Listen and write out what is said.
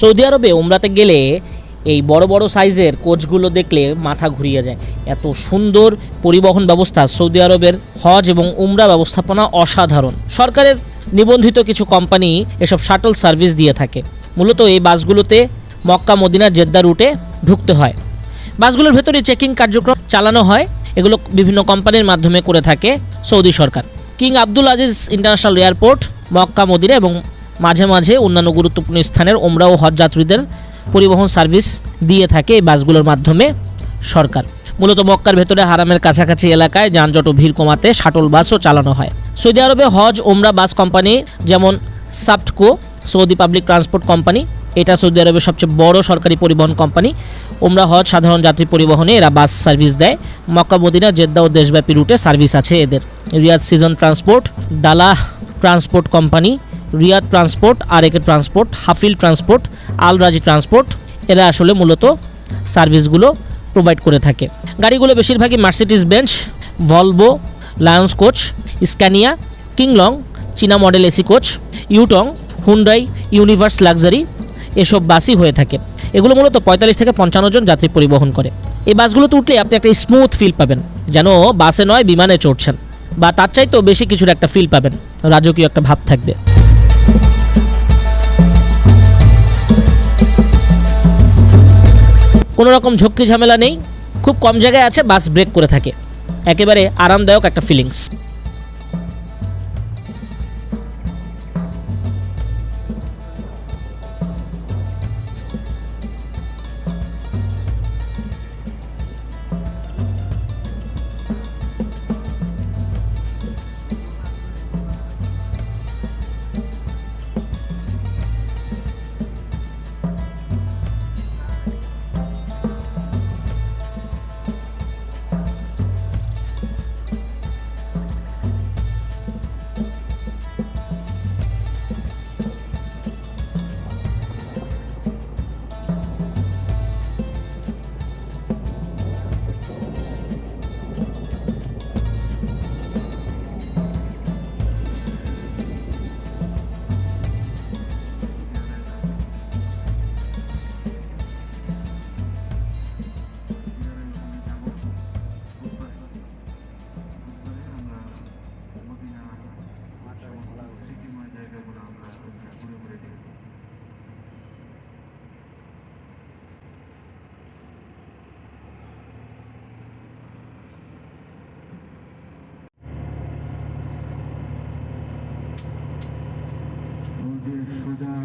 Saudi আরবে উমরাতে গেলে এই বড় বড় সাইজের কোচগুলো দেখলে মাথা ঘুরিয়ে যায়। এত সুন্দর পরিবহন ব্যবস্থা, সৌদি আরবের হজ এবং উমরা ব্যবস্থাপনা অসাধারণ। সরকারের নিবন্ধিত কিছু কোম্পানি এসব শাটল সার্ভিস দিয়ে থাকে। মূলত এই বাসগুলোতে মক্কা, মদিনা, জেদ্দা রুটে ঢুকতে হয়। বাসগুলোর ভেতরে চেকিং কার্যক্রম চালানো হয়। এগুলো বিভিন্ন কোম্পানির মাধ্যমে করে থাকে সৌদি সরকার। King Abdul Aziz International Airport, Mecca, Medina এবং মাঝে মাঝে অন্যান্য গুরুত্বপূর্ণ স্থানের ওমরা ও হজ যাত্রীদের পরিবহন সার্ভিস দিয়ে থাকে এই বাসগুলোর মাধ্যমে সরকার। মূলত মক্কার ভেতরে হারামের কাছাকাছি এলাকায় যানজট ও ভিড় কমাতে শাটল বাসও চালানো হয়। সৌদি আরবে হজ, ওমরা, বাস কোম্পানি যেমন SAPTCO, Saudi Public Transport Company, এটা সৌদি আরবের সবচেয়ে বড় সরকারি পরিবহন কোম্পানি। ওমরা, হজ, সাধারণ যাত্রী পরিবহনে এরা বাস সার্ভিস দেয়। মক্কা, মদিনা, জেদ্দা ও দেশব্যাপী রুটে সার্ভিস আছে এদের। Riyadh Season Transport, Dallah Transport Company Riyadh Transport আর একে transport, Hafil transport Al Rajhi transport, এরা আসলে মূলত সার্ভিসগুলো প্রোভাইড করে থাকে। গাড়িগুলো বেশিরভাগই Mercedes Benz Volvo Lions coach Scania King Long চীনা model AC coach Yutong Hyundai Universe luxury এসব বাসই হয়ে থাকে। এগুলো মূলত পঁয়তাল্লিশ থেকে পঞ্চান্ন জন যাত্রী পরিবহন করে। এই বাসগুলোতে উঠলে আপনি একটা স্মুথ ফিল পাবেন, যেন বাসে নয়, বিমানে চড়ছেন, বা তার চাইতেও বেশি কিছুর একটা ফিল পাবেন। রাজকীয় একটা ভাব থাকবে। কোনো রকম ঝক্কি ঝামেলা নেই, খুব কম জায়গায় আছে, বাস ব্রেক করে থাকে। একেবারে আরামদায়ক একটা ফিলিংস ওদের সোজা